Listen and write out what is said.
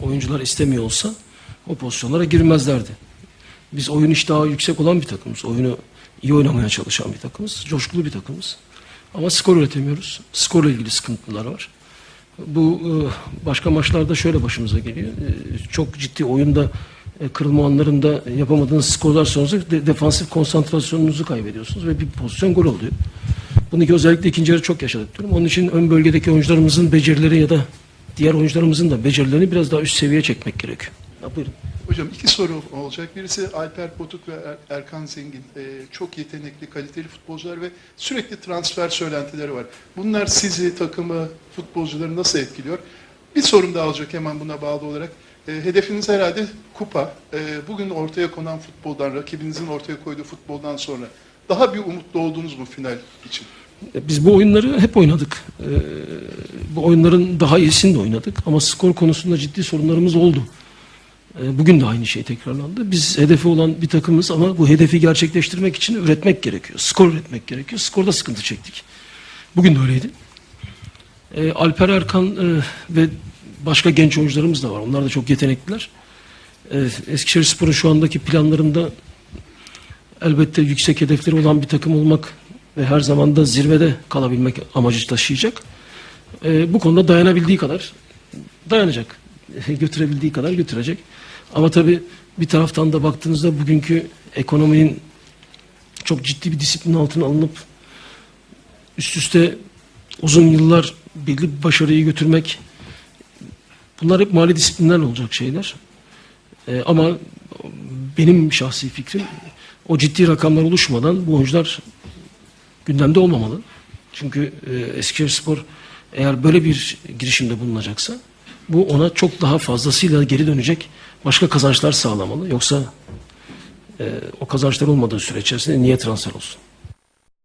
oyuncular istemiyor olsa o pozisyonlara girmezlerdi. Biz oyun iştahı yüksek olan bir takımız. Oyunu iyi oynamaya çalışan bir takımız. Coşkulu bir takımız. Ama skor üretemiyoruz. Skorla ilgili sıkıntılar var. Bu e, başka maçlarda şöyle başımıza geliyor. E, Çok ciddi oyunda e, kırılma anlarında yapamadığınız skorlar sonucu de- defansif konsantrasyonunuzu kaybediyorsunuz ve bir pozisyon gol oluyor. Bunu özellikle ikinci yarı çok yaşadık diyorum. Onun için ön bölgedeki oyuncularımızın becerileri ya da diğer oyuncularımızın da becerilerini biraz daha üst seviyeye çekmek gerekiyor. Ya buyurun. Hocam iki soru olacak. Birisi Alper Potuk ve Er- Erkan Zengin. Ee, çok yetenekli, kaliteli futbolcular ve sürekli transfer söylentileri var. Bunlar sizi, takımı, futbolcuları nasıl etkiliyor? Bir sorum daha olacak hemen buna bağlı olarak. Ee, hedefiniz herhalde kupa. Ee, bugün ortaya konan futboldan, rakibinizin ortaya koyduğu futboldan sonra daha bir umutlu oldunuz mu final için? E, Biz bu oyunları hep oynadık. Ee, bu oyunların daha iyisini de oynadık. Ama skor konusunda ciddi sorunlarımız oldu. Ee, bugün de aynı şey tekrarlandı. Biz hedefi olan bir takımız ama bu hedefi gerçekleştirmek için üretmek gerekiyor. Skor üretmek gerekiyor. Skorda sıkıntı çektik. Bugün de öyleydi. Ee, Alper Erkan e, ve başka genç oyuncularımız da var. Onlar da çok yetenekliler. Ee, Eskişehir Spor'un şu andaki planlarında elbette yüksek hedefleri olan bir takım olmak ve her zaman da zirvede kalabilmek amacı taşıyacak. Ee, bu konuda dayanabildiği kadar dayanacak. Götürebildiği kadar götürecek. Ama tabii bir taraftan da baktığınızda bugünkü ekonominin çok ciddi bir disiplin altına alınıp üst üste uzun yıllar belli bir başarıyı götürmek bunlar hep mali disiplinlerle olacak şeyler. Ee, ama benim şahsi fikrim o ciddi rakamlar oluşmadan bu oyuncular gündemde olmamalı. Çünkü e, Eskişehirspor eğer böyle bir girişimde bulunacaksa bu ona çok daha fazlasıyla geri dönecek başka kazançlar sağlamalı. Yoksa e, o kazançlar olmadığı süre içerisinde niye transfer olsun?